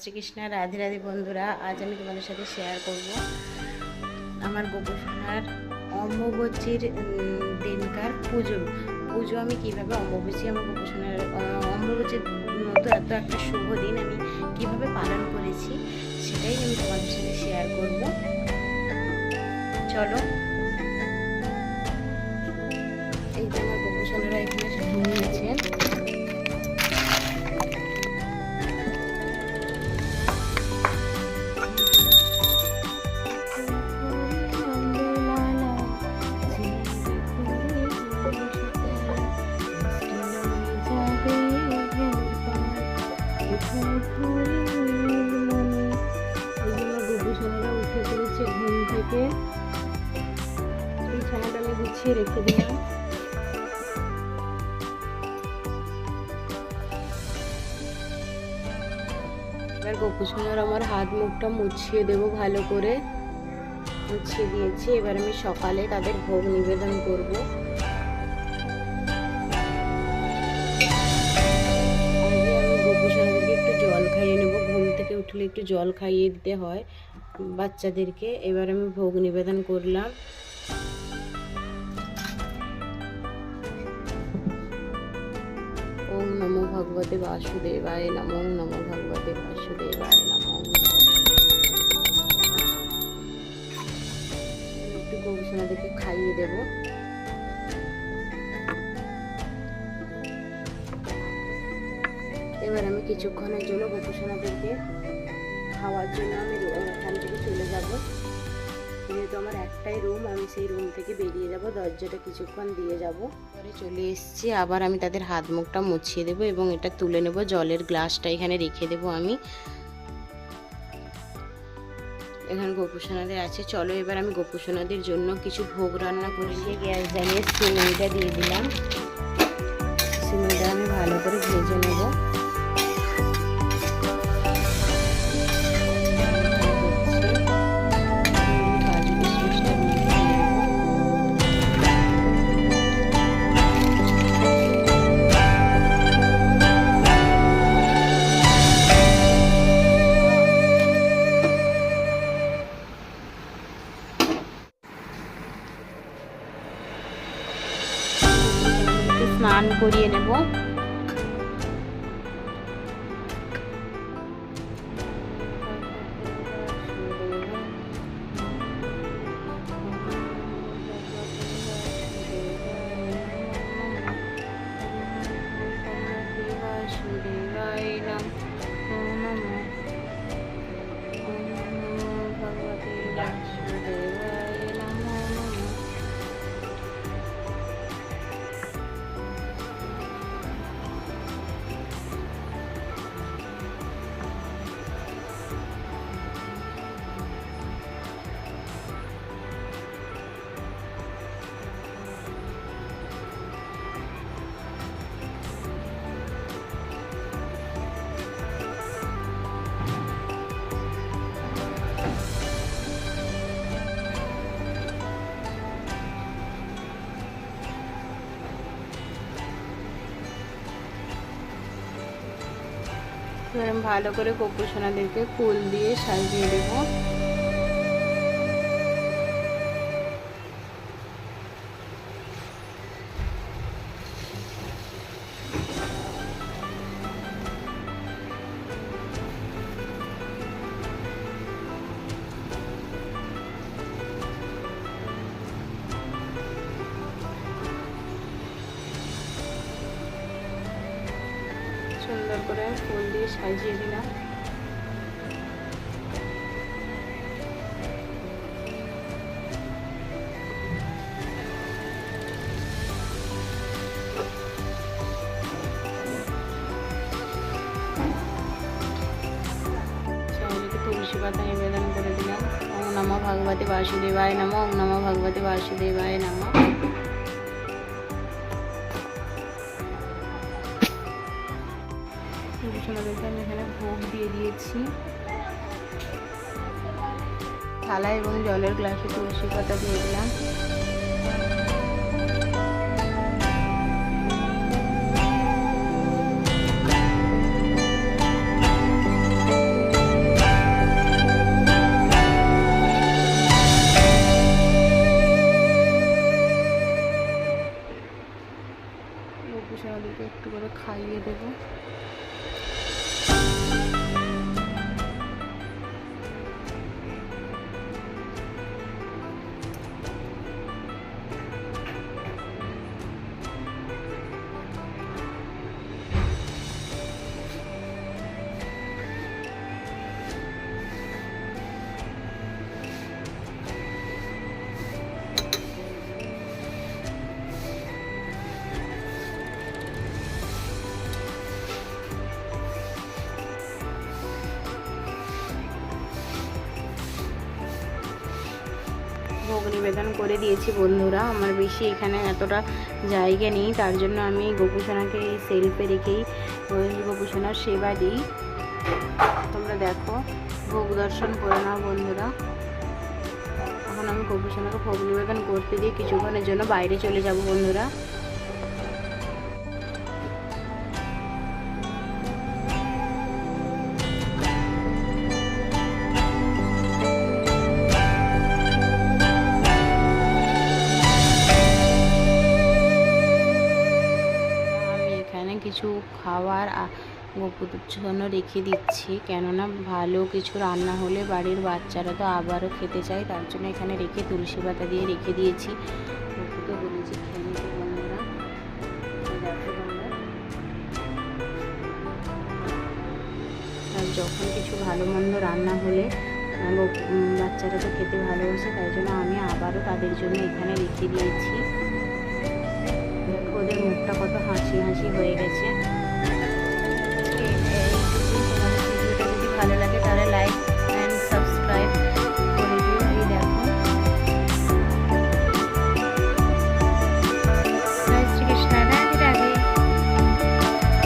শ্রীকৃষ্ণ, রাধে রাধে বন্ধুরা, আজ আমি তোমাদের সাথে শেয়ার করব আমার গোপসোনার অম্বুবচীর দিনকার পুজো। পুজো আমি কীভাবে অম্বুবচী, আমার গোপসোনার অম্বুবচীর মতো এত একটা শুভ দিন আমি কীভাবে পালন করেছি, সেটাই আমি তোমাদের সাথে শেয়ার করব। চলো গুছিয়ে রেখে দিলাম। এবার গোপুসোনার আমার হাত মুখটা মুছিয়ে দেবো ভালো করে। মুছিয়ে দিয়েছি। এবার আমি সকালে তাদের ভোগ নিবেদন করব। আগে আমি গোপুসোনাদেরকে একটু জল খাইয়ে নেব। ঘুম থেকে উঠলে একটু জল খাইয়ে দিতে হয় বাচ্চাদেরকে। এবার আমি ভোগ নিবেদন করলাম। নমো ভগবতে বাসুদেবায়, নমো নমো ভগবতে বাসুদেবায়, নমো একটু গবেষণাদেরকে খাইয়ে দেব। এবার আমি কিছুক্ষণের জন্য গোপসোনাদেরকে খাওয়ার জন্য আমি এখান থেকে চলে যাব। যেহেতু আমার একটাই রুম আমি সেই রুম থেকে বেরিয়ে যাব। দরজাটা কিছুক্ষণ দিয়ে যাব। পরে চলে এসেছি। আবার আমি তাদের হাত মুখটা মুছিয়ে দেবো এবং এটা তুলে নেব। জলের গ্লাসটা এখানে রেখে দেবো আমি। এখানে গোপুসোনাদের আছে। চলো এবার আমি গোপুসোনাদের জন্য কিছু ভোগ রান্না করে দিয়ে গ্যাস জ্বালিয়ে সিমইটা দিয়ে দিলাম। সিমইটা আমি ভালো করে ভেজে নেব। স্নান করিয়ে নেব। এবার ভালো করে কপু সোনাদেরকে ফুল দিয়ে সাজিয়ে দেবো। করে ফুল দিয়ে সাজিয়ে দিলাম তুলসী পাতা নিবেদন করে দিলাম। ওম নমো ভগবতে বাসুদেবায় নমো, ওম নমো ভগবতে বাসুদেবায় নমো। সোনাদেরকে আমি এখানে ভোগ দিয়ে দিয়েছি। থালা এবং জলের গ্লাসে তুলসী পাতা দিয়ে দিলাম। ওদেরকে একটু করে খাইয়ে দেবো। নিবেদন করে দিয়েছি বন্ধুরা। আমার বেশি এখানে এতটা জায়গা নেই, তার জন্য আমি গোপুসোনাকে এই সেলফে রেখেই গোপুসোনার সেবা দিই। তোমরা দেখো, ভোগ দর্শন করে নাও বন্ধুরা। এখন আমি গোপুসোনাকে ভোগ নিবেদন করতে দিয়ে কিছুক্ষণের জন্য বাইরে চলে যাব বন্ধুরা। আ- জন্য রেখে দিচ্ছি। কেননা ভালো কিছু রান্না হলে বাড়ির বাচ্চারা তো আবারও খেতে চায়, তার জন্য এখানে রেখে তুলসী পাতা দিয়ে রেখে দিয়েছি। গপুকে বলেছি খেয়ে যখন কিছু ভালো মন্দ রান্না হলে বাচ্চারা তো খেতে ভালোবাসে, তাই জন্য আমি আবারও তাদের জন্য এখানে রেখে দিয়েছি। ওদের মুখটা কত হাসি হাসি হয়ে গেছে।